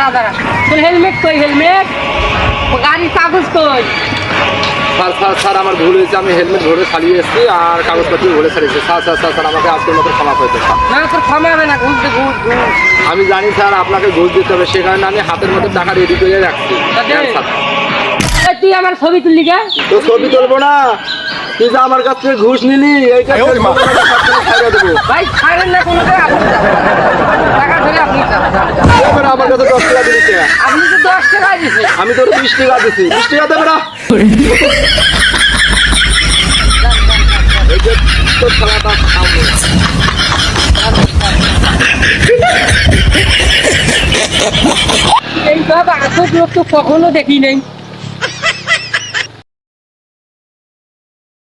কই হেলমেট গাড়ির কাগজ কই? স্যার স্যার স্যার আমার ভুল হয়েছে আমি হেলমেট ধরে চালিয়ে এসেছি আর কাগজপত্র ধরে চালিয়েছি স্যার স্যার স্যার স্যার আমাকে আজকের মতো ক্ষমা করে দেন, না তোর ক্ষমা হবে না ঘুষ দে ঘুষ ঘুষ। আমি জানি স্যার আপনাকে ঘুষ দিতে হবে সে কারণে আমি হাতের মধ্যে টাকা রেডি করে রাখছি। হ্যাঁ, স্যার। তুই আমার ছবি তুললি কে? তো ছবি তুলবো না। তুই যে আমার কাছ থেকে ঘুষ নিলি এইটা ছাড়িয়ে ভাই ছাড়েন না কোনো আমার কাছে দশ টাকা দিলি? আপনি তো দশ টাকা দিয়েছেন। আমি তোর বিশ টাকা দিছি। বিশ টাকা দেবে না? এই তোর খেলাটা আসল লোক তো কখনো দেখি নেই।